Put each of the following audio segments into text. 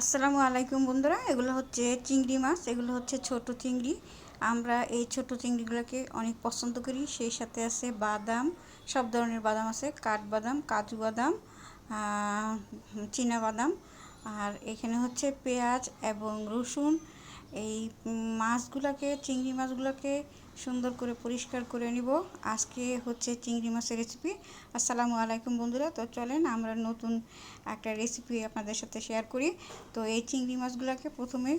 আসসালামু আলাইকুম বন্ধুরা, এগুলো হচ্ছে চিংড়ি মাছ, এগুলো হচ্ছে ছোট চিংড়ি। আমরা এই ছোট চিংড়িগুলোকে অনেক পছন্দ করি, সেই সাথে আছে বাদাম, সব ধরনের বাদাম আছে, কাঠবাদাম, কাজু বাদাম চীনা বাদাম, আর এখানে হচ্ছে পেঁয়াজ এবং রসুন। এই মাছগুলোকে, চিংড়ি মাছগুলোকে সুন্দর করে পরিষ্কার করে নিব। আজকে হচ্ছে চিংড়ি মাছের রেসিপি আসসালামু আলাইকুম বন্ধুরা। তো চলেন আমরা নতুন একটা রেসিপি আপনাদের সাথে শেয়ার করি। তো এই চিংড়ি মাছগুলোকে প্রথমে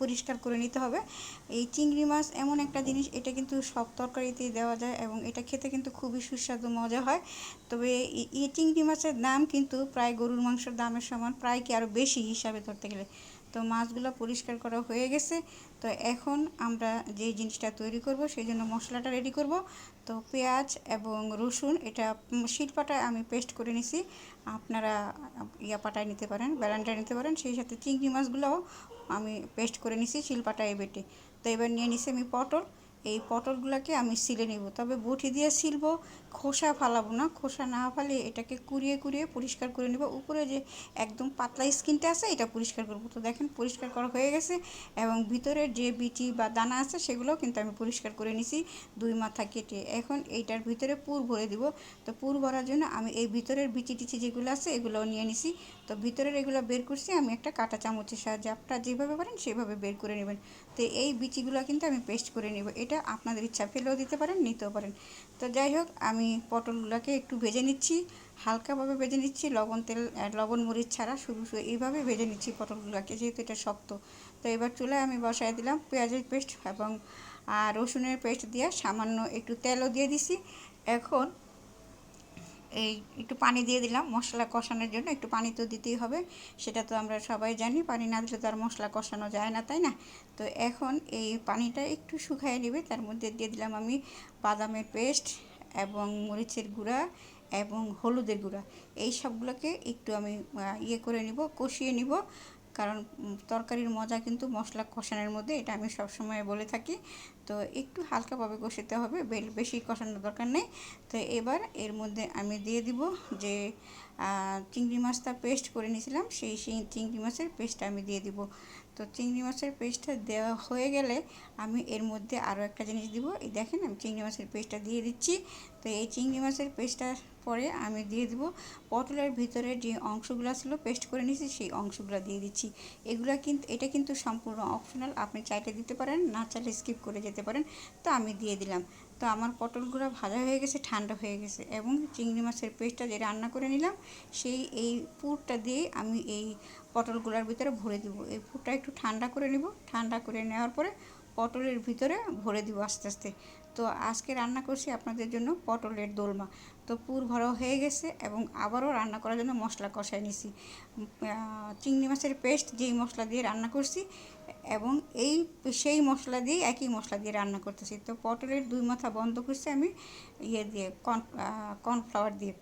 পরিষ্কার করে নিতে হবে। এই চিংড়ি মাছ এমন একটা জিনিস, এটা কিন্তু সব তরকারিতেই দেওয়া যায় এবং এটা খেতে কিন্তু খুবই সুস্বাদু মজা হয়। তবে এই চিংড়ি মাছের দাম কিন্তু প্রায় গরুর মাংসের দামের সমান, প্রায় কি আরও বেশি হিসাবে ধরতে গেলে। তো মাছগুলো পরিষ্কার করা হয়ে গেছে। তো এখন আমরা যে জিনিসটা তৈরি করব সেই জন্য মশলাটা রেডি করব। তো পেঁয়াজ এবং রসুন এটা শিলপাটায় আমি পেস্ট করে নিছি। আপনারা ইয়া পাটায় নিতে পারেন ব্যালানটায় নিতে পারেন। সেই সাথে চিংড়ি মাছগুলোও আমি পেস্ট করে নিছি শিলপাটায় বেটে। তো এবার নিয়ে নিছি আমি পটল। এই পটলগুলোকে আমি সিলে নেব। তবে বটি দিয়ে সিলবো, খোসা ফালাবো না। খোসা না ফালে এটাকে কুড়িয়ে কুড়িয়ে পরিষ্কার করে নেব। উপরে যে একদম পাতলা স্কিনটা আছে, এটা পরিষ্কার করব। তো দেখেন পরিষ্কার করা হয়ে গেছে এবং ভিতরের যে বিচি বা দানা আছে, সেগুলোও কিন্তু আমি পরিষ্কার করে নিছি দুই মাথা কেটে। এখন এইটার ভিতরে পুর ভরে দিব। তো পুর ভরার জন্য আমি এই ভিতরের বিচি টিচি যেগুলো আছে, এগুলোও নিয়ে নিছি। তো ভিতরের এগুলো বের করছি, আমি একটা কাটা চামচের সাহায্যে, আপনারা যেভাবে পারেন সেভাবে বের করে নেবেন। তো এই বিচিগুলো কিন্তু আমি পেস্ট করে নেব। এটা আপনাদের ইচ্ছা ফেলেও দিতে পারেন, নিতেও পারেন। তো যাই হোক, আমি পটলগুলোকে একটু ভেজে নিচ্ছি, হালকাভাবে ভেজে নিচ্ছি, লবণ তেল লবণ, মরিচ ছাড়া শুরু এইভাবে ভেজে নিচ্ছি পটলগুলোকে, যেহেতু এটা শক্ত। তো এবার চুলায় আমি বসায় দিলাম পেঁয়াজের পেস্ট এবং রসুনের পেস্ট দিয়ে সামান্য একটু তেলও দিয়ে দিছি। এখন এই একটু পানি দিয়ে দিলাম, মশলা কষানোর জন্য একটু পানি তো দিতেই হবে, সেটা তো আমরা সবাই জানি, পানি না দিলে তো আর মশলা কষানো যায় না, তাই না? তো এখন এই পানিটা একটু শুকায় নেবে, তার মধ্যে দিয়ে দিলাম আমি বাদামের পেস্ট এবং মরিচের গুঁড়া এবং হলুদের গুঁড়া, এই সবগুলোকে একটু আমি ইয়ে করে নিব, কষিয়ে নিব, কারণ তরকারির মজা কিন্তু মশলা কষানোর মধ্যে, এটা আমি সবসময় বলে থাকি। তো একটু হালকাভাবে কষাতে হবে বেশি কষানোর দরকার নেই। তো এবার এর মধ্যে আমি দিয়ে দিব যে চিংড়ি মাছটা পেস্ট করে নিয়েছিলাম, সেই সেই চিংড়ি মাছের পেস্টটা আমি দিয়ে দিব। তো চিংড়ি মাছের পেস্টটা দেওয়া হয়ে গেলে আমি এর মধ্যে আরও একটা জিনিস দিব। এই দেখেন আমি চিংড়ি মাছের পেস্টটা দিয়ে দিচ্ছি। তো এই চিংড়ি মাছের পেস্টটা পরে আমি দিয়ে দিব। পটলের ভিতরে যে অংশগুলো ছিল পেস্ট করে নিয়েছি, সেই অংশগুলো দিয়ে দিচ্ছি। এগুলো কিন্তু এটা কিন্তু সম্পূর্ণ অপশনাল, আপনি চাইলে দিতে পারেন, না চাইলে স্কিপ করে যেতে পারেন, তো আমি দিয়ে দিলাম। তো আমার পটলগুলো ভাজা হয়ে গেছে, ঠান্ডা হয়ে গেছে এবং চিংড়ি মাছের পেস্টটা যে রান্না করে নিলাম, সেই এই পুরটা দিয়ে আমি এই পটলগুলোর ভিতরে ভরে দিব। এই পুরটা একটু ঠান্ডা করে নিব। ঠান্ডা করে নেওয়ার পরে পটলের ভিতরে ভরে দিব আস্তে আস্তে। তো আজকে রান্না করছি আপনাদের জন্য পটলের দোলমা। তো পুর ভরা হয়ে গেছে এবং আবারও রান্না করার জন্য মশলা কষায় নিছি। চিংড়ি মাছের পেস্ট যেই মশলা দিয়ে রান্না করছি এবং এই সেই মশলা দিয়ে একই মশলা দিয়ে রান্না করতেছি। তো পটলের দুই মাথা বন্ধ করছি আমি ইয়ে দিয়ে, কর্ন কর্নফ্লাওয়ার দিয়ে।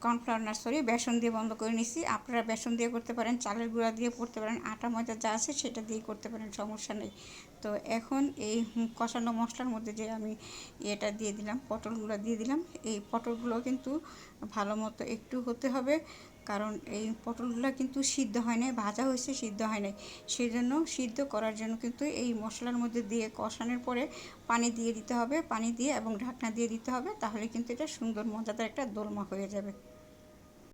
কর্নফ্লাওয়ার না সরি বেসন দিয়ে বন্ধ করে নিছি। আপনারা বেসন দিয়ে করতে পারেন, চালের গুঁড়া দিয়ে করতে পারেন, আটা, ময়দা যা আছে সেটা দিয়ে করতে পারেন, সমস্যা নেই। তো এখন এই কষানো মশলার মধ্যে যে আমি এটা দিয়ে দিলাম, পটলগুলো দিয়ে দিলাম, এই পটলগুলো কিন্তু ভালো মতো একটু হতে হবে। কারণ এই পটলগুলো কিন্তু সিদ্ধ হয় নাই, ভাজা হয়েছে, সিদ্ধ হয় নাই। সেই জন্য সিদ্ধ করার জন্য কিন্তু এই মশলার মধ্যে দিয়ে কষানোর পরে পানি দিয়ে দিতে হবে, পানি দিয়ে এবং ঢাকনা দিয়ে দিতে হবে, তাহলে কিন্তু এটা সুন্দর, মজাদার একটা দোলমা হয়ে যাবে।